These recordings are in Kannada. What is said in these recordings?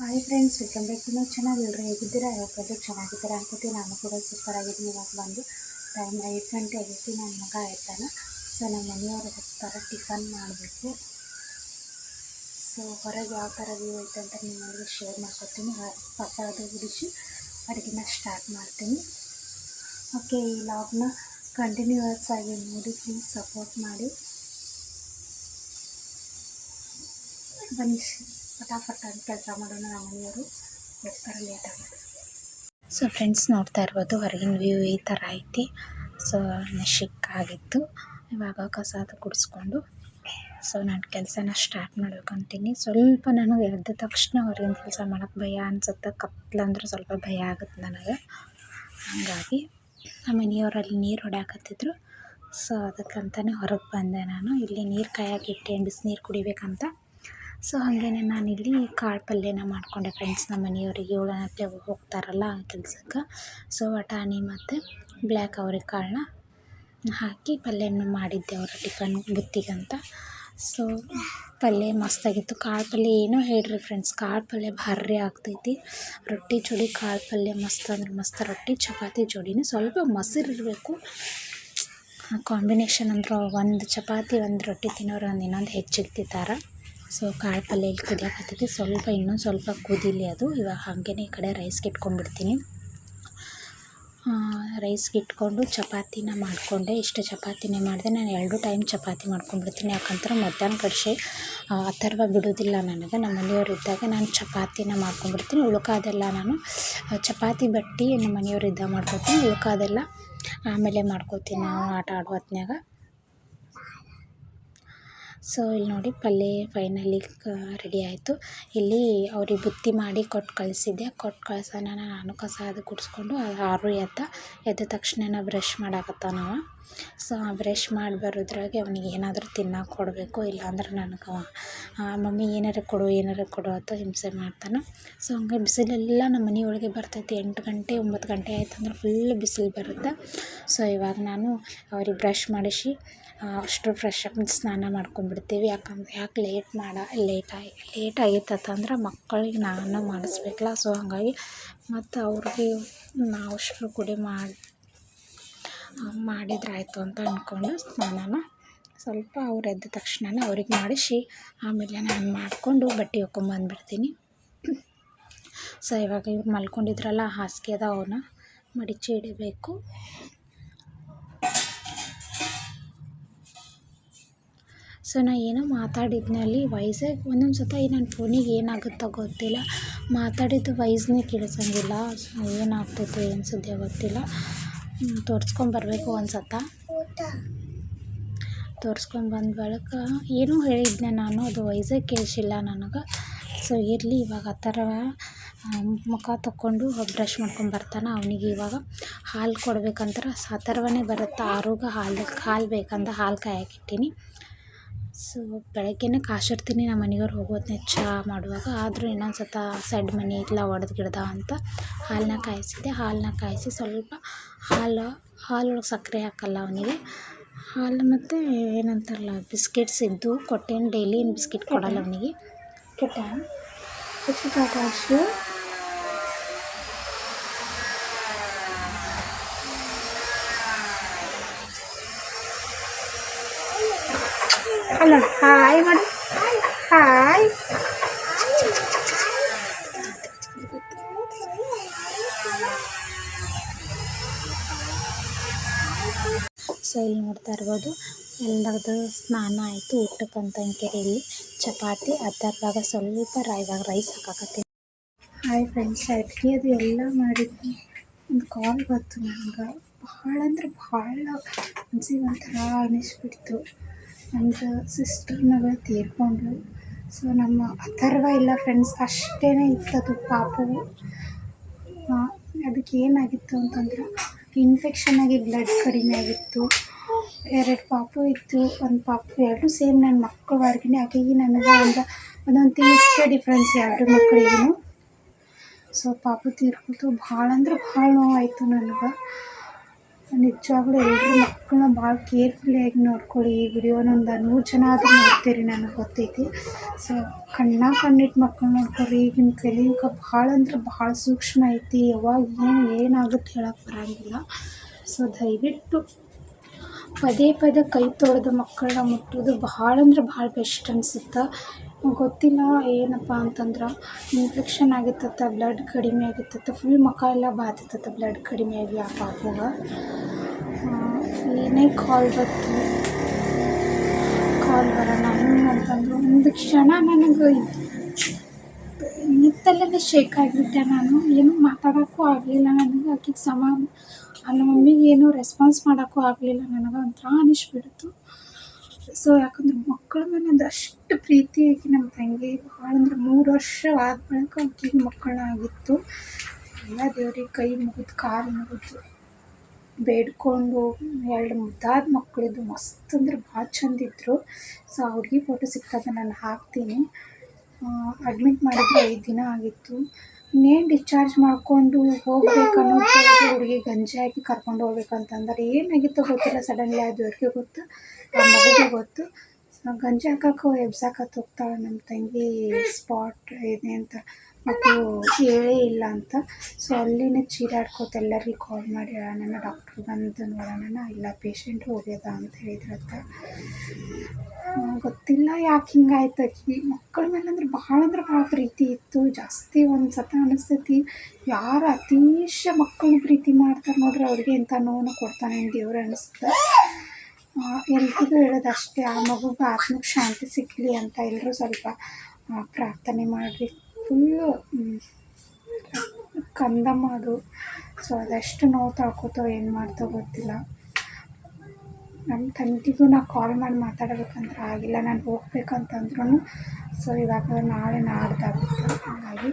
Hi friends welcome back channel ಎಲ್ಲರೂ ಹೇಗಿದ್ದೀರಾ? ಯಾವಾಗಲೂ ಚೆನ್ನಾಗಿದ್ದೀರಾ ಅನ್ಕೋತೀನಿ. ನಾನು ಕೂಡ ಸೂಪರ್ ಆಗಿದ್ದೀನಿ. ಇವಾಗ ಬಂದು ಟೈಮ್ ಐದು ಗಂಟೆ ಆಗಿತ್ತು. ನನ್ನ ಮಗ ಆಯ್ತಾನ ಸೊ ನಮ್ಮ ಮನೆಯವ್ರು ಹೋಗ್ತಾರೆ ಟಿಫನ್ ಮಾಡಬೇಕು. ಸೊ ಹೊರಗೆ ಯಾವ ಥರ ವ್ಯೂ ಐತೆ ಅಂತ ನಿಮ್ಮೊಂದಿಗೆ ಶೇರ್ ಮಾಡ್ಕೊತೀನಿ ಪ್ರಸಾದ ಬಿಡಿಸಿ ಅಡುಗೆನ ಸ್ಟಾರ್ಟ್ ಮಾಡ್ತೀನಿ. ಓಕೆ ಈ ಲಾಗ್ನ ಕಂಟಿನ್ಯೂಯಸ್ ಆಗಿ ನೋಡಿ ಪ್ಲೀಸ್ ಸಪೋರ್ಟ್ ಮಾಡಿ. ಬನ್ನಿ. ಪಟಾಪಟ ಅಂತ ಕೆಲಸ ಮಾಡೋಣ ನಮ್ಮ ಮನೆಯವರು. ಹೋಗ್ತಾರೆ ಲೇಟ್ ಆಗುತ್ತೆ ಸೊ ಫ್ರೆಂಡ್ಸ್ ನೋಡ್ತಾ ಇರ್ಬೋದು, ಹೊರಗಿನ ವ್ಯೂ ಈ ಥರ ಐತಿ. ಸೊ ಆಗಿತ್ತು. ಇವಾಗ ಕಸ ಅದು ಗುಡಿಸ್ಕೊಂಡು. ಸೊ ನಾನು ಕೆಲಸನ ಸ್ಟಾರ್ಟ್ ಮಾಡ್ಬೇಕಂತೀನಿ ಸ್ವಲ್ಪ ನಾನು ಎದ್ದ ತಕ್ಷಣ ಹೊರಗಿನ ಕೆಲಸ ಮಾಡೋಕ್ಕೆ ಭಯ ಅನ್ಸುತ್ತೆ. ಕತ್ಲಂದ್ರೆ ಸ್ವಲ್ಪ ಭಯ ಆಗುತ್ತೆ ನನಗೆ. ಹಾಗಾಗಿ ನಮ್ಮ ಮನೆಯವರಲ್ಲಿ ನೀರು ಹೊಡ್ಯಾಕತ್ತಿದ್ರು. ಸೊ ಅದಕ್ಕಂತಲೇ ಹೊರಗೆ ಬಂದೆ ನಾನು. ಇಲ್ಲಿ ನೀರು ಕಾಯಕ್ಕೆ ಇಟ್ಟೆ ಬಿಸಿನೀರು ಕುಡಿಬೇಕಂತ. ಸೊ ಹಾಗೇನೆ ನಾನಿಲ್ಲಿ ಕಾಳು ಪಲ್ಯನ ಮಾಡಿಕೊಂಡೆ ಫ್ರೆಂಡ್ಸ್ ನಮ್ಮ ಮನೆಯವರಿಗೆ. ಏಳನೇ ಹೋಗ್ತಾರಲ್ಲ ಕೆಲ್ಸಕ್ಕೆ. ಸೊ ಬಟಾಣಿ ಮತ್ತು ಬ್ಲ್ಯಾಕ್ ಅವ್ರೆಕಾಳನ್ನ ಹಾಕಿ ಪಲ್ಯನ ಮಾಡಿದ್ದೆ ಅವರ ಟಿಫನ್ ಬುತ್ತಿಗಂತ. ಸೊ ಪಲ್ಯ ಮಸ್ತಾಗಿತ್ತು. ಕಾಳು ಪಲ್ಯ ಏನೋ ಹೇಳ್ರಿ ಫ್ರೆಂಡ್ಸ್ ಕಾಳು ಪಲ್ಯ ಭಾರಿ ಆಗ್ತೈತಿ. ರೊಟ್ಟಿ ಜೋಡಿ ಕಾಳು ಪಲ್ಯ ಮಸ್ತ್ ಅಂದ್ರೆ ಮಸ್ತ್. ರೊಟ್ಟಿ, ಚಪಾತಿ ಜೋಡಿನೇ ಸ್ವಲ್ಪ ಮೊಸರು ಇರಬೇಕು. ಕಾಂಬಿನೇಷನ್ ಅಂದ್ರೆ ಒಂದು ಚಪಾತಿ, ಒಂದು ರೊಟ್ಟಿ ತಿನ್ನೋರು ಒಂದು ಇನ್ನೊಂದು ಹೆಚ್ಚಿಗೆ ತಿಂತಾರೆ. ಸೊ ಕಾಳು ಪಲ್ಯ ಇಲ್ಲಿ ಸ್ವಲ್ಪ, ಇನ್ನೊಂದು ಸ್ವಲ್ಪ ಕುದಿಲಿ ಅದು. ಇವಾಗ ಹಾಗೇ ಈ ಕಡೆ ರೈಸ್ಗೆ ಇಟ್ಕೊಂಡ್ಬಿಡ್ತೀನಿ. ರೈಸ್ಗೆ ಇಟ್ಕೊಂಡು ಚಪಾತಿನ ಮಾಡಿಕೊಂಡೆ. ಇಷ್ಟು ಚಪಾತಿನೇ ಮಾಡಿದೆ. ನಾನು ಎರಡು ಟೈಮ್ ಚಪಾತಿ ಮಾಡ್ಕೊಂಡ್ಬಿಡ್ತೀನಿ. ಯಾಕಂದ್ರೆ ಮಧ್ಯಾಹ್ನ ಕಡಿಸಿ ಅಥರ್ವ ಬಿಡೋದಿಲ್ಲ ನನಗೆ. ನಮ್ಮ ಮನೆಯವರು ಇದ್ದಾಗ ನಾನು ಚಪಾತಿನ ಮಾಡ್ಕೊಂಡ್ಬಿಡ್ತೀನಿ. ಉಳ್ಕಾದೆಲ್ಲ ನಾನು ಚಪಾತಿ ಬಟ್ಟಿ ನಮ್ಮ ಮನೆಯವ್ರು ಇದ್ದಾಗ ಮಾಡ್ಕೊತೀನಿ ಉಳ್ಕಾದೆಲ್ಲ ಆಮೇಲೆ ಮಾಡ್ಕೋತೀನಿ ನಾವು ಆಟ ಆಡೋ ಹೊತ್ನ್ಯಾಗ. ಸೊ ಇಲ್ಲಿ ನೋಡಿ ಪಲ್ಯ ಫೈನಲಿ ರೆಡಿ ಆಯಿತು. ಇಲ್ಲಿ ಅವ್ರಿಗೆ ಬುತ್ತಿ ಮಾಡಿ ಕೊಟ್ಟು ಕಳಿಸಿದ್ದೆ. ಕೊಟ್ಟು ಕಳ್ಸೋಣ ನಾನು ಕಸ ಅದು ಗುಡಿಸ್ಕೊಂಡು ಆರು ಎದ್ದ ಎದ್ದ ತಕ್ಷಣ ಬ್ರಷ್ ಮಾಡಾಕತ್ತಾನವ. ಸೊ ಬ್ರಷ್ ಮಾಡಿ ಬರೋದ್ರಾಗೆ ಅವನಿಗೆ ಏನಾದರೂ ತಿನ್ನಕ್ಕೆ ಕೊಡಬೇಕು ಇಲ್ಲಾಂದ್ರೆ ನನಗೆ ಮಮ್ಮಿ ಏನಾರು ಕೊಡು ಏನಾರು ಕೊಡು ಅಂತ ಹಿಂಸೆ ಮಾಡ್ತಾನೆ. ಸೊ ಹಂಗೆ ಬಿಸಿಲೆಲ್ಲ ನಮ್ಮ ಮನೆ ಒಳಗೆ ಬರ್ತೈತಿ. ಎಂಟು ಗಂಟೆ, ಒಂಬತ್ತು ಗಂಟೆ ಆಯ್ತು ಅಂದ್ರೆ ಫುಲ್ ಬಿಸಿಲು ಬರುತ್ತೆ. ಸೊ ಇವಾಗ ನಾನು ಅವ್ರಿಗೆ ಬ್ರಷ್ ಮಾಡಿಸಿ ಅಷ್ಟು ಫ್ರೆಶ್ ಆಗಿ ಸ್ನಾನ ಮಾಡ್ಕೊಂಡ್ಬಿಡ್ತೀವಿ. ಯಾಕಂದ್ರೆ ಯಾಕೆ ಲೇಟ್ ಮಾಡ ಲೇಟ್ ಆಗಿ ಲೇಟ್ ಆಗಿತ್ತಂದ್ರೆ ಮಕ್ಕಳಿಗೆ ನಾನು ಮಾಡಿಸ್ಬೇಕಲ್ಲ. ಸೊ ಹಾಗಾಗಿ ಮತ್ತು ಅವ್ರಿಗೆ ನಾವು ಅಷ್ಟು ಕುಡಿ ಮಾಡಿ ಮಾಡಿದ್ರಾಯ್ತು ಅಂತ ಅಂದ್ಕೊಂಡು ಸ್ನಾನನ ಸ್ವಲ್ಪ ಅವ್ರು ಎದ್ದ ತಕ್ಷಣನೇ ಅವ್ರಿಗೆ ಮಾಡಿಸಿ, ಆಮೇಲೆ ನಾನು ಮಾಡಿಕೊಂಡು ಬಟ್ಟೆ ಒಕ್ಕೊಂಬಂದ್ಬಿಡ್ತೀನಿ ಸೊ, ಇವಾಗ ಇವ್ರು ಮಲ್ಕೊಂಡಿದ್ರಲ್ಲ, ಹಾಸಿಗೆ ಅದ ಅವನ್ನ ಮಡಿಚಿ ಇಡಬೇಕು. ಸೊ ನಾನು ಏನೋ ಮಾತಾಡಿದ್ನಲ್ಲಿ ವಾಯ್ಸೇ ಒಂದೊಂದು ಸತ ನನ್ನ ಫೋನಿಗೆ ಏನಾಗುತ್ತೋ ಗೊತ್ತಿಲ್ಲ. ಮಾತಾಡಿದ್ದು ವಯಸ್ಸನ್ನೇ ಕೇಳಿಸಂಗಿಲ್ಲ. ಸೊ, ಏನಾಗ್ತೈತೆ ಏನು ಸುದ್ದಿ ಗೊತ್ತಿಲ್ಲ. ತೋರಿಸ್ಕೊಂಬರ್ಬೇಕು ಅನ್ಸತ್ತ? ಸತ ತೋರಿಸ್ಕೊಂಬಂದ ಬಳಿಕ ಏನೂ ಹೇಳಿದ್ದೆ ನಾನು, ಅದು ವಯಸ್ಸೇ ಕೇಳಿಸಿಲ್ಲ ನನಗೆ. ಸೊ ಇರಲಿ ಇವಾಗ, ಆ ಥರ ಮುಖ ತಕ್ಕೊಂಡು ಬ್ರಷ್ ಮಾಡ್ಕೊಂಡು ಬರ್ತಾನೆ ಅವನಿಗೆ ಇವಾಗ. ಹಾಲು ಕೊಡ್ಬೇಕಂದ್ರೆ ಸಾ ಥರವೇ ಬರುತ್ತೆ ಆರೋಗ್ಯ ಹಾಲು ಹಾಲು ಬೇಕಂದ ಹಾಲು ಕಾಯಕ್ಕಿಟ್ಟೀನಿ ಸೊ ಬೆಳಗ್ಗೆನೇ ಕಾಶಿರ್ತೀನಿ, ನಮ್ಮ ಮನೆಯವ್ರು ಹೋಗೋದ್ನೇ ಚಹಾ ಮಾಡುವಾಗ. ಆದರೂ ಇನ್ನೊಂದು ಸತ ಸೈಡ್ ಮನೆ ಇಲ್ಲ ಒಡೆದು ಗಿಡದ ಅಂತ ಹಾಲನ್ನ ಕಾಯಿಸಿದ್ದೆ. ಹಾಲನ್ನ ಕಾಯಿಸಿ ಸ್ವಲ್ಪ ಹಾಲು, ಹಾಲೊಳಗೆ ಸಕ್ಕರೆ ಹಾಕಲ್ಲ ಅವನಿಗೆ. ಹಾಲು ಮತ್ತು ಏನಂತಾರಲ್ಲ, ಬಿಸ್ಕೆಟ್ಸ್ ಇದ್ದು ಕೊಟ್ಟೇನು, ಡೈಲಿ ಬಿಸ್ಕೆಟ್ ಕೊಡಲ್ಲ ಅವನಿಗೆ. ಅಲ್ಲ ಹಾಯ್ ಮಾಡಿ. ಹಾಯ್. ಸೊ ಇಲ್ಲಿ ನೋಡ್ತಾ ಇರ್ಬೋದು. ಎಲ್ಲರದ್ದು ಸ್ನಾನ ಆಯಿತು ಊಟಕ್ಕಂತ ಕೆರೆಯಲ್ಲಿ ಚಪಾತಿ ಅದರಾಗ ಸ್ವಲ್ಪ ಇವಾಗ ರೈಸ್ ಹಾಕಾಕತ್ತೀನಿ. ಹಾಯ್ ಫ್ರೆಂಡ್ಸ್ ಅಡುಗೆ ಅದು ಎಲ್ಲ ಮಾಡಿದ್ವಿ. ಒಂದು ಕಾಲ್ ಬಂತು ನನಗೆ ಭಾಳ ಅಂದ್ರೆ ಭಾಳ ಮನ್ಸಿಗೆ ಒಂಥರ ಅನ್ನಿಸ್ಬಿಡ್ತು ಒಂದು ಸಿಸ್ಟರ್ ತೀರ್ಕೊಂಡ್ರು. ತೀರ್ಕೊಂಡ್ಳು ಸೊ ನಮ್ಮ ಅಥರ್ವ ಇಲ್ಲ ಫ್ರೆಂಡ್ಸ್ ಅಷ್ಟೇ ಇತ್ತದು ಪಾಪು ಅದಕ್ಕೆ ಏನಾಗಿತ್ತು ಅಂತಂದ್ರೆ ಇನ್ಫೆಕ್ಷನ್ ಆಗಿ ಬ್ಲಡ್ ಕಡಿಮೆ ಆಗಿತ್ತು. ಎರಡು ಪಾಪು ಇತ್ತು, ಒಂದು ಪಾಪು, ಎರಡು ಸೇಮ್ ನನ್ನ ಮಕ್ಕಳವರೆಗಿನೇ ಆಕೆಗೆ ನನಗೆ ಒಂದು ಒಂದೊಂದು ತಿಂಗಳಷ್ಟೇ ಡಿಫ್ರೆನ್ಸ್ ಎರಡು ಮಕ್ಕಳಿಗೂ ಸೊ ಪಾಪು ತೀರ್ಕೊಳ್ತು. ಭಾಳ ಅಂದ್ರೆ ಭಾಳ ನೋವಾಯಿತು ನನಗೆ. ನಿಜವಾಗ್ಲೂ ಎಲ್ಲರೂ ಮಕ್ಕಳನ್ನ ಭಾಳ ಕೇರ್ಫುಲ್ಲಿಯಾಗಿ ನೋಡ್ಕೊಳ್ಳಿ. ಈ ವಿಡಿಯೋನ ಒಂದು ನೂರು ಜನ ಆದರೂ ನೋಡ್ತೀರಿ ನನಗೆ ಗೊತ್ತೈತಿ. ಸೊ ಕಣ್ಣ ಕಣ್ಣಿಟ್ಟು ಮಕ್ಕಳು ನೋಡ್ಕೊರಿ ಈಗಿನ ಕಲಿಯುಗ ಭಾಳ ಅಂದ್ರೆ ಭಾಳ ಸೂಕ್ಷ್ಮ ಐತಿ. ಯಾವಾಗ ಏನು ಏನಾಗುತ್ತೆ ಹೇಳಕ್ಕೆ ಬರೋಂಗಿಲ್ಲ. ಸೊ ದಯವಿಟ್ಟು ಪದೇ ಪದೇ ಕೈ ತೊಳೆದು ಮಕ್ಕಳನ್ನ ಮುಟ್ಟೋದು ಭಾಳ ಅಂದ್ರೆ ಭಾಳ ಬೆಸ್ಟ್ ಅನ್ಸುತ್ತೆ. ಗೊತ್ತಿಲ್ಲ ಏನಪ್ಪ ಅಂತಂದ್ರೆ ಇನ್ಫೆಕ್ಷನ್ ಆಗಿತ್ತತ್ತ ಬ್ಲಡ್ ಕಡಿಮೆ ಆಗಿತ್ತತ್ತ ಫುಲ್ ಮುಖ ಎಲ್ಲ ಬಾತಿತ್ತತ್ತ ಬ್ಲಡ್ ಕಡಿಮೆ ಆಗಿ ಆ ಪಾಪುಗ. ಏನೇ ಕಾಲ್ ಬತ್ತು ಕಾಲ್ ಬರೋಣ ಹಿಂಗೆ ಅಂತಂದ್ರು. ಒಂದು ಕ್ಷಣ ನನಗೆ ನಿತ್ತಲ್ಲೇ ಶೇಕ್ ಆಗಿಬಿಟ್ಟೆ ನಾನು. ಏನೂ ಮಾತಾಡೋಕ್ಕೂ ಆಗಲಿಲ್ಲ ನನಗೆ. ಆಕೆಗೆ ಸಮ ನಮ್ಮ ಮಮ್ಮಿಗೆ ಏನೂ ರೆಸ್ಪಾನ್ಸ್ ಮಾಡೋಕ್ಕೂ ಆಗಲಿಲ್ಲ ನನಗೆ. ಒಂಥರ ಅನಿಸ್ಬಿಡ್ತು. ಸೊ ಯಾಕಂದ್ರೆ ಮಕ್ಕಳ ಮೇಲೆ ಒಂದು ಅಷ್ಟು ಪ್ರೀತಿ ಆಗಿ ನಮ್ಮ ತಂಗಿ ಭಾಳ ಅಂದ್ರೆ ಮೂರು ವರ್ಷ ಆದ ಬಳಿಕ ಆಕಿಗೆ ಮಕ್ಕಳನ್ನ ಆಗಿತ್ತು ಎಲ್ಲ ದೇವ್ರಿಗೆ ಕೈ ಮುಗಿದು ಕಾಲು ಮುಗಿದು ಬೇಡ್ಕೊಂಡು ಎರಡು ಮುದ್ದಾದ ಮಕ್ಕಳಿದ್ದು ಮಸ್ತ್ ಅಂದ್ರೆ ಭಾಳ ಚಂದಿದ್ರು ಸೊ ಅವ್ರಿಗೆ ಫೋಟೋ ಸಿಕ್ಕಾಗ ನಾನು ಹಾಕ್ತೀನಿ. ಅಡ್ಮಿಟ್ ಮಾಡಿದ್ರೆ ಐದು ದಿನ ಆಗಿತ್ತು. ಇನ್ನೇನು ಡಿಸ್ಚಾರ್ಜ್ ಮಾಡಿಕೊಂಡು ಹೋಗ್ಬೇಕು ಅನ್ನೋದ್ರೊಳಗೆ ಹುಡುಗಿ ಗಂಜಿ ಹಾಕಿ ಕರ್ಕೊಂಡು ಹೋಗ್ಬೇಕಂತಂದ್ರೆ ಏನಾಗಿತ್ತು ಗೊತ್ತಿಲ್ಲ. ಸಡನ್ಲಿ ಅದು ದೇವ್ರಿಗೆ ಗೊತ್ತು? ಆ ಮಗುಗೆ ಗೊತ್ತು. ಗಂಜಿ ಹಾಕಕ್ಕೆ ಎಬ್ಸಾಕತ್ತು ಹೋಗ್ತಾಳೆ ನಮ್ಮ ತಂಗಿ ಸ್ಪಾಟ್ ಇದೆ ಅಂತ ಮತ್ತು ಹೇಳೇ ಇಲ್ಲ ಅಂತ. ಸೊ ಅಲ್ಲಿನೇ ಚೀರಾಡ್ಕೋತ ಎಲ್ಲರಿಗೆ ಕಾಲ್ ಮಾಡಿ ಹೇಳೋಣ ಡಾಕ್ಟ್ರು ಬಂದು ನೋಡೋಣ ಇಲ್ಲ ಪೇಷಂಟ್ ಹೋಗ್ಯದ ಅಂತ ಹೇಳಿದ್ರತ್ತ ಗೊತ್ತಿಲ್ಲ ಯಾಕೆ ಹಿಂಗಾಯ್ತು ಆಕಿ. ಮಕ್ಕಳ ಮೇಲೆ ಅಂದ್ರೆ ಭಾಳ ಅಂದ್ರೆ ಭಾಳ ಪ್ರೀತಿ ಇತ್ತು. ಜಾಸ್ತಿ ಒಂದು ಸತ ಅನಿಸ್ತೈತಿ. ಯಾರು ಅತೀಶ ಮಕ್ಕಳನ್ನ ಪ್ರೀತಿ ಮಾಡ್ತಾರೆ ನೋಡ್ರಿ, ಅವ್ರಿಗೆ ಇಂಥ ನೋವನ್ನು ಕೊಡ್ತಾನೆ ದೇವ್ರು ಅನಿಸ್ತು. ಎಲ್ರಿಗೂ ಹೇಳೋದಷ್ಟೇ ಆ ಮಗುಗೆ ಆತ್ಮಕ್ಕೆ ಶಾಂತಿ ಸಿಕ್ಕಲಿ ಅಂತ ಎಲ್ಲರೂ ಸ್ವಲ್ಪ ಪ್ರಾರ್ಥನೆ ಮಾಡಿರಿ. ಫುಲ್ಲು ಕಂದಮ್ಮ ಅದು ಸೊ ಅದೆಷ್ಟು ನೋವು ತಾಕೋತೋ, ಏನು ಮಾಡ್ತೋ ಗೊತ್ತಿಲ್ಲ. ನಮ್ಮ ತಂಗಿಗೂ ನಾ ಕಾಲ್ ಮಾಡಿ ಮಾತಾಡಬೇಕಂದ್ರೆ ಆಗಿಲ್ಲ. ನಾನು ಹೋಗ್ಬೇಕಂತಂದ್ರೂ ಸೊ ಇವಾಗ ನಾಳೆ ನಾಡ್ದಾಗುತ್ತೆ. ಹಾಗಾಗಿ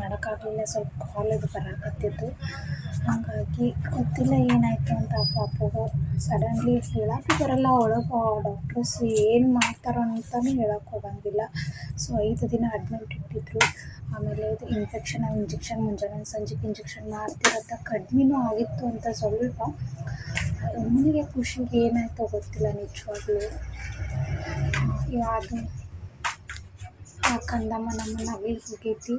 ಮಾಡೋಕ್ಕಾಗಲಿಲ್ಲ, ಸ್ವಲ್ಪ ಕಾಲೇಜ್ ಬರಾಕತ್ತಿತ್ತು. ಹಾಗಾಗಿ ಗೊತ್ತಿಲ್ಲ ಏನಾಯಿತು ಅಂತ ಅಪ್ಪ ಪಾಪುಗೆ. ಸಡನ್ಲಿ ಹೇಳೋಕ್ಕೂ ಬರಲ್ಲ, ಒಳಗೆ ಡಾಕ್ಟರ್ಸ್ ಏನು ಮಾಡ್ತಾರೋ ಅಂತಲೂ ಹೇಳೋಕ್ಕೆ ಹೋಗಂಗಿಲ್ಲ. ಸೊ ಐದು ದಿನ ಅಡ್ಮಿಟ್ ಇಟ್ಟಿದ್ರು. ಆಮೇಲೆ ಇದು ಇನ್ಫೆಕ್ಷನ್ ಇಂಜೆಕ್ಷನ್ ಮುಂಜಾನೆ, ಸಂಜೆಗೆ ಇಂಜೆಕ್ಷನ್ ಮಾಡ್ತಿರತ್ತ ಕಡಿಮೆನೂ ಆಗಿತ್ತು ಅಂತ ಸ್ವಲ್ಪ. ನನಗೆ ಖುಷಿಗೆ ಏನಾಯ್ತೋ ಗೊತ್ತಿಲ್ಲ ನಿಜವಾಗ್ಲೂ. ಯಾವುದು? ಕಂದಮ್ಮ ನಮ್ಮನ್ನ ಹೋಗೈತಿ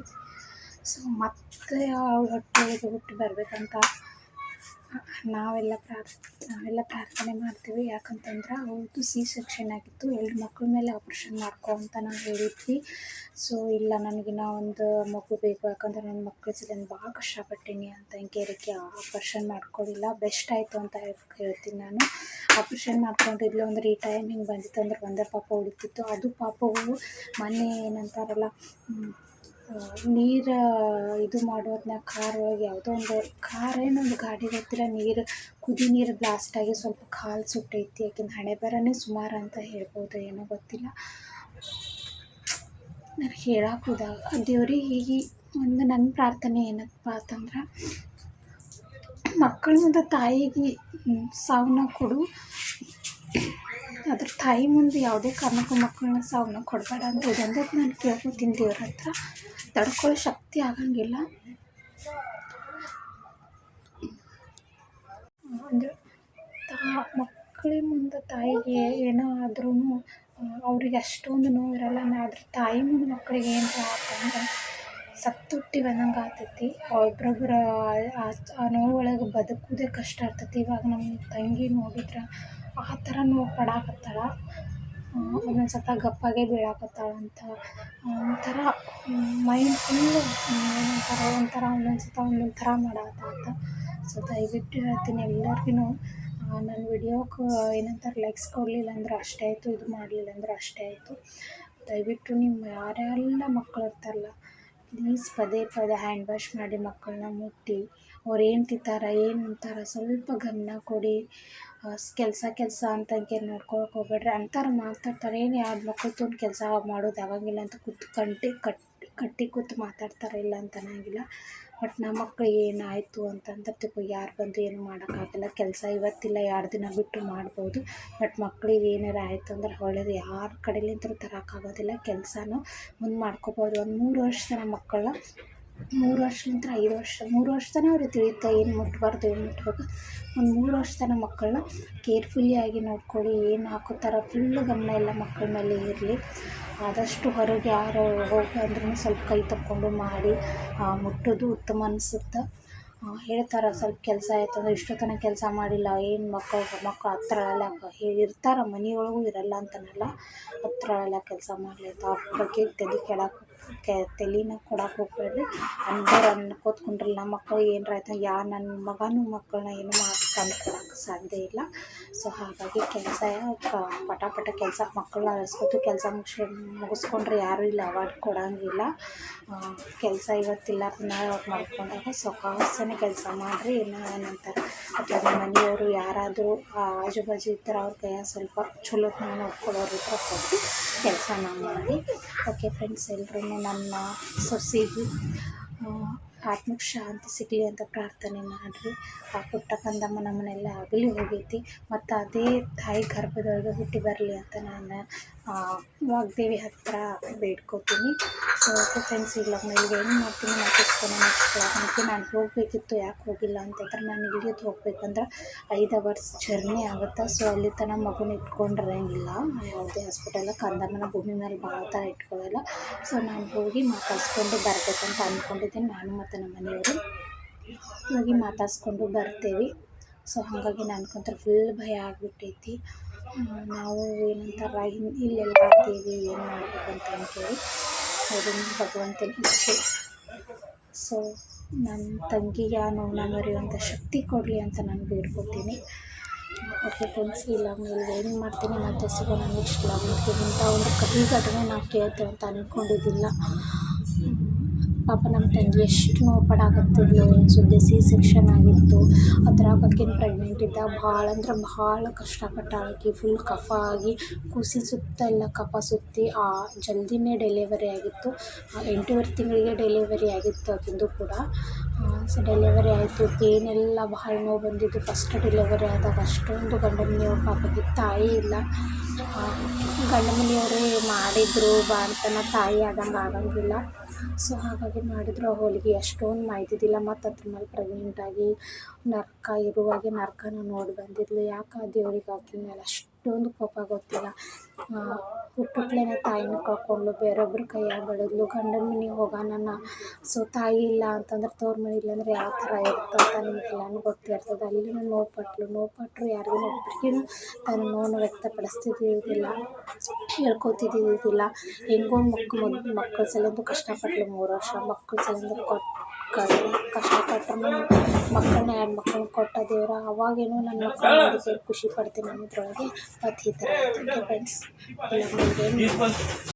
ಸೊ ಮತ್ತೆ ಹೊಟ್ಟೆಗೆ ಹುಟ್ಟು ಬರಬೇಕಂತ ನಾವೆಲ್ಲ ಪ್ರಾರ್ ನಾವೆಲ್ಲ ಪ್ರಾರ್ಥನೆ ಮಾಡ್ತೀವಿ. ಯಾಕಂತಂದ್ರೆ ಅವ್ರದ್ದು ಸಿ ಸೆಕ್ಷನ್ ಆಗಿತ್ತು. ಎರಡು ಮಕ್ಕಳ ಮೇಲೆ ಆಪ್ರೇಷನ್ ಮಾಡ್ಕೊ ಅಂತ ನಾವು ಹೇಳಿದ್ವಿ. ಸೊ ಇಲ್ಲ, ನನಗಿನ್ನ ಒಂದು ಮಗು ಬೇಕು. ಯಾಕಂದ್ರೆ ನನ್ನ ಮಕ್ಕಳ ಸಲ ಭಾಳ ಕಷ್ಟಪಟ್ಟೀನಿ ಅಂತ ಹಿಂಗೇರಿಕೆ ಆಪ್ರೇಷನ್ ಮಾಡ್ಕೊಳ್ಳಿಲ್ಲ ಬೆಸ್ಟ್ ಆಯಿತು ಅಂತ ಹೇಳ್ತೀನಿ ನಾನು. ಆಪ್ರೇಷನ್ ಮಾಡ್ಕೊಂಡಿದ್ಲು ಅಂದ್ರೆ ಈ ಟೈಮ್ ಹಿಂಗೆ ಬಂದಿತ್ತು ಅಂದ್ರೆ ಒಂದೇ ಪಾಪ ಉಳಿತಿತ್ತು ಅದು ಪಾಪವು ಮೊನ್ನೆ ಏನಂತಾರಲ್ಲ ನೀರು ಇದು ಮಾಡೋದನ್ನ ಕಾರ್ ಒಳಗೆ ಯಾವುದೋ ಒಂದು ಕಾರ್ ಏನೊಂದು ಗಾಡಿ ಗೊತ್ತಿಲ್ಲ ನೀರು, ಕುದಿ ನೀರು ಬ್ಲಾಸ್ಟ್ ಆಗಿ ಸ್ವಲ್ಪ ಕಾಲು ಸುಟ್ಟೈತಿ ಆಕಿನ ಹಣೆ ಬರನೇ ಸುಮಾರು ಅಂತ ಹೇಳ್ಬೋದು ಏನೋ ಗೊತ್ತಿಲ್ಲ. ನನಗೆ ಹೇಳಕ್ಕೆ ದೇವ್ರಿಗೆ ಹೀಗೆ ಒಂದು ನನ್ನ ಪ್ರಾರ್ಥನೆ ಏನಪ್ಪ ಅಂತಂದ್ರೆ ಮಕ್ಕಳಿಂದ ತಾಯಿಗೆ ಸಾವನ್ನ ಕೊಡು. ಅದ್ರ ತಾಯಿ ಮುಂದೆ ಯಾವುದೇ ಕಾರಣಕ್ಕೂ ಮಕ್ಕಳನ್ನ ಸಾವನ್ನ ಕೊಡಬೇಡ ಅಂತ ಇದೊಂದೇ ನಾನು ಕೇಳ್ಕೊತೀನಿ ದೇವ್ರ ಹತ್ರ. ತಡ್ಕೊಳ್ಳೋ ಶಕ್ತಿ ಆಗಂಗಿಲ್ಲ. ಅಂದರೆ ತಾ ಮಕ್ಕಳ ಮುಂದೆ ತಾಯಿಗೆ ಏನೋ ಆದ್ರೂ ಅವ್ರಿಗೆ ಅಷ್ಟೊಂದು ನೋವು ಇರಲ್ಲ ಆದರೆ ತಾಯಿ ಮುಂದೆ ಮಕ್ಕಳಿಗೆ ಏನರ ಆತಂದ್ರೆ ಸತ್ತುಟ್ಟಿ ಬಂದಂಗೆ ಆಗ್ತೈತಿ. ಒಬ್ರೊಬ್ಬರ ಆ ನೋವೊಳಗೆ ಒಳಗೆ ಬದುಕುವುದೇ ಕಷ್ಟ ಇರ್ತೈತಿ ಇವಾಗ ನಮ್ಮ ತಂಗಿ ನೋಡಿದ್ರೆ ಆ ಥರ ನೋವು ಪಡಾಕತ್ತಾಳ. ಒಂದೊಂದು ಸತ ಗಪ್ಪಾಗೆ ಬೀಳಾಕತ್ತಾಳಂತ ಒಂಥರ ಮೈಂಡ್ ಫುಲ್ಲು ಏನಂತಾರ ಒಂಥರ ಒಂದೊಂದು ಸತ ಒಂದೊಂದು ಥರ ಮಾಡಾಕತ್ತಾಳಂತ ಸೊ ದಯವಿಟ್ಟು ಹೇಳ್ತೀನಿ ಎಲ್ಲರಿಗೂ ನನ್ನ ವಿಡಿಯೋಕ್ಕೆ ಏನಂತಾರೆ ಲೈಕ್ಸ್ ಕೊಡಲಿಲ್ಲ ಅಂದ್ರೆ ಅಷ್ಟೇ ಆಯಿತು, ಇದು ಮಾಡಲಿಲ್ಲ ಅಂದ್ರೆ ಅಷ್ಟೇ ಆಯಿತು. ದಯವಿಟ್ಟು ನಿಮ್ಮ ಯಾರೆಲ್ಲ ಮಕ್ಕಳು ಇರ್ತಾರಲ್ಲ ಪ್ಲೀಸ್ ಪದೇ ಪದೇ ಹ್ಯಾಂಡ್ ವಾಶ್ ಮಾಡಿ ಮಕ್ಕಳನ್ನ ಮುಟ್ಟಿ. ಅವ್ರು ಏನು ತಿಂತಾರೆ, ಏನು ಉಣ್ತಾರೆ, ಸ್ವಲ್ಪ ಗಮನ ಕೊಡಿ. ಕೆಲಸ ಕೆಲಸ ಅಂತ ಕೇಳಿ ನೋಡ್ಕೊಳಕ್ಕೆ ಹೋಗ್ಬೇಡ್ರಿ. ಅಂತಾರೆ ಮಾತಾಡ್ತಾರೆ. ಏನು ಯಾವ್ದು ಮಕ್ಕಳು ತುಂಬ ಕೆಲಸ ಮಾಡೋದು ಆಗೋಂಗಿಲ್ಲ ಅಂತ ಕೂತು ಕಂಟಿ, ಕಟ್ಟಿ ಕಟ್ಟಿ ಕೂತು ಮಾತಾಡ್ತಾರೆ ಇಲ್ಲ ಅಂತ ಅನ್ನೋಂಗಿಲ್ಲ ಬಟ್ ನಮ್ಮ ಮಕ್ಕಳಿಗೆ ಏನಾಯಿತು ಅಂತಂದ್ರೆ ತಿಪ್ಪ ಯಾರು ಬಂದು ಏನು ಮಾಡೋಕ್ಕಾಗಲ್ಲ ಕೆಲಸ ಇವತ್ತಿಲ್ಲ ಎರಡು ದಿನ ಬಿಟ್ಟು ಮಾಡ್ಬೋದು. ಬಟ್ ಮಕ್ಳಿಗೆ ಏನಾರು ಆಯಿತು ಅಂದ್ರೆ, ಒಳ್ಳೇದು ಯಾರ ಕಡೆಲಿಂತರೂ ತರೋಕ್ಕಾಗೋದಿಲ್ಲ ಕೆಲಸನೂ ಮುಂದೆ ಮಾಡ್ಕೊಬೋದು. ಒಂದು ಮೂರು ವರ್ಷ ನಮ್ಮ ಮಕ್ಕಳನ್ನ ಮೂರು ವರ್ಷದಿಂದ ಐದು ವರ್ಷ, ಮೂರು ವರ್ಷ ತನಕ ಅವ್ರಿಗೆ ತಿಳಿಯುತ್ತೆ ಏನು ಮುಟ್ಬಾರ್ದು, ಏನು ಮುಟ್ಬೇಕು. ಒಂದು ಮೂರು ವರ್ಷ ತನಕ ಮಕ್ಕಳನ್ನ ಕೇರ್ಫುಲ್ಲಿ ಆಗಿ ನೋಡ್ಕೊಳ್ಳಿ, ಏನು ಹಾಕೋತಾರ ಫುಲ್ ಗಮನ ಎಲ್ಲ ಮಕ್ಕಳ ಮೇಲೆ ಇರಲಿ. ಆದಷ್ಟು ಹೊರಗೆ ಯಾರು ಹೋಗಿ ಅಂದ್ರೂ ಸ್ವಲ್ಪ ಕೈ ತಕ್ಕೊಂಡು ಮಾಡಿ ಮುಟ್ಟೋದು ಉತ್ತಮ ಅನಿಸುತ್ತೆ. ಹೇಳ್ತಾರೆ ಸ್ವಲ್ಪ ಕೆಲಸ ಆಯ್ತು ಅಂದ್ರೆ ಇಷ್ಟು ತನಕ ಕೆಲಸ ಮಾಡಿಲ್ಲ, ಏನು ಮಕ್ಕಳು ಮಕ್ಕಳು ಹತ್ರ ಎಲ್ಲ ಇರ್ತಾರೆ, ಮನೆಯೊಳಗೂ ಇರಲ್ಲ ಅಂತನಲ್ಲ, ಹತ್ರ ಅಲ್ಲ ಕೆಲಸ ಮಾಡಲಿ ಅಂತ ಅವ್ರ ಬಗ್ಗೆ ತಲೆ ಕೆಳಕ್ಕೆ ತಲೆನ ಕೊಡಕ್ಕೆ ಹೋಗ್ಬೇಡ್ರಿ. ಅಂದವ್ರು ಅನ್ಕೋತ ಕುಂಡ್ರಲ್ಲ ನಮ್ಮ ಮಕ್ಕಳು ಏನರ ಆಯ್ತು ಯಾ ನನ್ನ ಮಗನೂ ಮಕ್ಕಳನ್ನ ಏನು ಮಾಡಿ ಕಂಡ್ಕೊಳಕ್ಕೆ ಸಾಧ್ಯ ಇಲ್ಲ. ಸೊ ಹಾಗಾಗಿ ಕೆಲಸ ಪಟ ಪಟ ಕೆಲಸ ಮಕ್ಕಳನ್ನ ಅಳಿಸ್ಕೊತು, ಕೆಲಸ ಮುಗಿಸ್, ಮುಗಿಸ್ಕೊಂಡ್ರೆ ಯಾರೂ ಇಲ್ಲಿ ಅವಾರ್ಡ್ ಕೊಡೋಂಗಿಲ್ಲ. ಕೆಲಸ ಇವತ್ತಿಲ್ಲ ಅವ್ರು ಮಾಡ್ಕೊಂಡಾಗ ಸಾವಕಾಸನೆ ಕೆಲಸ ಮಾಡಿರಿ, ಇನ್ನು ಏನಂತಾರೆ. ಅಥವಾ ನಮ್ಮ ಮನೆಯವರು ಯಾರಾದರೂ ಆಜು ಬಾಜು ಇದ್ದರೆ ಅವ್ರ ಕೈಯಾಗ ಸ್ವಲ್ಪ ಚಲೋತ್ನ ನೋಡ್ಕೊಳ್ಳೋರು ಇದ್ರೆ ಕೊಟ್ಟು ಕೆಲಸ ಮಾಡಿ. ಓಕೆ ಫ್ರೆಂಡ್ಸ್ ಎಲ್ರೂ ನನ್ನ ಸೊಸೆಗೆ ಆತ್ಮಕ್ಕೆ ಶಾಂತಿ ಸಿಗಲಿ ಅಂತ ಪ್ರಾರ್ಥನೆ ಮಾಡಿರಿ. ಆ ಪುಟ್ಟ ಕಂದಮ್ಮ ನಮ್ಮನ್ನೆಲ್ಲ ಅಗಲಿ ಹೋಗೈತಿ. ಮತ್ತು ಅದೇ ತಾಯಿ ಗರ್ಭದೊಳಗೆ ಹುಟ್ಟಿ ಬರಲಿ ಅಂತ ನಾನು ವಾಗ್ದೇವಿ ಹತ್ತಿರ ಬೇಡ್ಕೋತೀನಿ. ಸೊ ಓಕೆ ಫ್ರೆಂಡ್ಸ್ ಇಲ್ಲ ಇಲ್ಲಿಗೆ ಏನು ಮಾಡ್ತೀನಿ ಮಾತಾಡ್ಸ್ಕೊಂಡು ನೆಕ್ಸ್ಟ್ ನಾನು ಹೋಗಬೇಕಿತ್ತು, ಯಾಕೆ ಹೋಗಿಲ್ಲ ಅಂತಂದ್ರೆ ನಾನು ಇಲ್ಲಿಗೆ ಹೋಗ್ಬೇಕಂದ್ರೆ ಐದು ಅವರ್ಸ್ ಜರ್ನಿ ಆಗುತ್ತೆ? ಸೊ ಅಲ್ಲಿ ತನಕ ಮಗುನ ಇಟ್ಕೊಂಡಿರಂಗಿಲ್ಲ. ಯಾವುದೇ ಹಾಸ್ಪಿಟಲ್ ಕಂದಮ್ಮನ ಭೂಮಿ ಮೇಲೆ ಭಾಳ ಥರ ಇಟ್ಕೊಳ್ಳಲ್ಲ ಸೊ ನಾನು ಹೋಗಿ ಮಾತಾಡ್ಸ್ಕೊಂಡು ಬರಬೇಕಂತ ಅಂದ್ಕೊಂಡಿದ್ದೀನಿ ನಾನು ಮತ್ತು ನಮ್ಮ ಮನೆಯವರು ಹೋಗಿ ಮಾತಾಡ್ಸ್ಕೊಂಡು ಬರ್ತೇವೆ. ಸೊ ಹಾಗಾಗಿ ನನ್ಗಂತೂ ಫುಲ್ ಭಯ ಆಗಿಬಿಟ್ಟೈತಿ. ನಾವು ಏನಂತಾರೆ ಇಲ್ಲೆಲ್ಲ ಆಗ್ತೀವಿ ಏನು ಮಾಡ್ಬೇಕಂತ ಅಂತೇಳಿ ಅದನ್ನು ಭಗವಂತನ ಇಚ್ಛೆ. ಸೊ ನನ್ನ ತಂಗಿಗೆ ಆ ನೋವನ್ನ ಮರೆಯುವಂಥ ಶಕ್ತಿ ಕೊಡಲಿ ಅಂತ ನಾನು ಬೇಡ್ಕೊತೀನಿ. ಓಕೆ ಫ್ರೆಂಡ್ಸ್ ಈ ಲಾಗ್ನಲ್ಲಿ ಏನು ಮಾಡ್ತೀನಿ. ಮತ್ತೆ ಸಿಗೋಣ ನೆಕ್ಸ್ಟ್ ಲಾಗ್ನಲ್ಲಿ ಇಂಥ ಒಂದು ಕಹಿ ಘಟನೆ ನಾವು ಕೇಳ್ತೇವೆ ಅಂತ ಅಂದ್ಕೊಂಡಿದ್ದಿಲ್ಲ ಪಾಪ ನಮ್ಮ ತಂಗಿ ಎಷ್ಟು ನೋವು ಪಡಾಕತ್ತಿದ್ಲು ಸುದ್ದಿ ಸಿ ಸೆಕ್ಷನ್ ಆಗಿತ್ತು. ಅದ್ರಾಗ ಆಕಿನ ಪ್ರೆಗ್ನೆಂಟ್ ಇದ್ದಾಗ ಭಾಳ ಅಂದ್ರೆ ಭಾಳ ಕಷ್ಟಪಟ್ಟ ಆಕಿ ಫುಲ್ ಕಫ ಆಗಿ ಕುಸಿ ಸುತ್ತ ಎಲ್ಲ ಕಫ ಸುತ್ತಿ, ಆ ಜಲ್ದಿನೇ ಡೆಲಿವರಿ ಆಗಿತ್ತು. ಎಂಟೂವರೆ ತಿಂಗಳಿಗೆ ಡೆಲಿವರಿ ಆಗಿತ್ತು ಆಕಿಂದು ಕೂಡ. ಸೊ ಡೆಲಿವರಿ ಆಯಿತು. ಏನೆಲ್ಲ ಬಹಳ ನೋವು ಬಂದಿದ್ದು ಫಸ್ಟ್ ಡೆಲಿವರಿ ಆದಾಗ ಅಷ್ಟೊಂದು ಗಂಡನ ಮನೆಯವ್ರ ಪಾಪಕ್ಕೆ ತಾಯಿ ಇಲ್ಲ. ಗಂಡ ಮನೆಯವರೇ ಮಾಡಿದ್ರು ಬಾಣ್ತನ ತಾಯಿ ಆದಂಗೆ ಆಗಂಗಿಲ್ಲ. ಸೊ ಹಾಗಾಗಿ ಮಾಡಿದ್ರು ಆ ಹೋಲಿಗೆ ಅಷ್ಟೊಂದು ಮಾಯ್ತಿದ್ದಿಲ್ಲ ಮತ್ತು ಅದ್ರ ಮೇಲೆ ಪ್ರೆಗ್ನೆಂಟಾಗಿ ನರ್ಕ ಇರುವಾಗೆ ನರ್ಕನ ನೋಡಿ ಬಂದಿದ್ಲು. ಯಾಕೆ ದೇವ್ರಿಗೆ ಹಾಕಿದ ಮೇಲೆ ಅಷ್ಟೊಂದು ಕೋಪ ಗೊತ್ತಿಲ್ಲ. ಹುಟ್ಟುಟ್ಲೇನೆ ತಾಯಿನ ಕಳ್ಕೊಂಡ್ಳು ಬೇರೊಬ್ರ ಕೈಯಾಗ ಬೆಳೆದ್ಲು. ಗಂಡನ ಮನೆಗೆ ಹೋಗಾನ ಸೊ, ತಾಯಿ ಇಲ್ಲ ಅಂತಂದ್ರೆ ತವ್ರ ಮನೆ ಇಲ್ಲಾಂದ್ರೆ ಯಾವ ಥರ ಅಂತ ನಿಮಗೆಲ್ಲನೂ ಗೊತ್ತಿರ್ತದೆ. ಅಲ್ಲಿನೂ ನೋವು ಪಟ್ಲು ನೋವು ಪಟ್ಟರು ಯಾರಿಗೂ ಒಬ್ರಿಗೂ ತನ್ನ ನೋವನ್ನು ವ್ಯಕ್ತಪಡಿಸ್ತಿದ್ದಿದ್ದಿಲ್ಲ ಹೇಳ್ಕೊತಿದ್ದಿದ್ದಿಲ್ಲ ಹೆಂಗೋ ಮಕ್ಳು ಮಕ್ಕಳ ಸಲಿಂದು ಕಷ್ಟಪಟ್ಲು ಮೂರು ವರ್ಷ. ಮಕ್ಕಳ ಸಲಿಂದ ಕೊಟ್ಟು ಕಷ್ಟಪಟ್ಟರು ಮಕ್ಕಳನ್ನ ಎರಡು ಮಕ್ಕಳನ್ನ ಕೊಟ್ಟ ದೇವ್ರು? ಅವಾಗೇನೋ ನನ್ನ ಮಕ್ಕಳು ಖುಷಿ ಪಡ್ತೀನಿ ಅನ್ನೋದ್ರೊಳಗೆ ಮತ್ತು ಈ ಥರ ಫ್ರೆಂಡ್ಸ್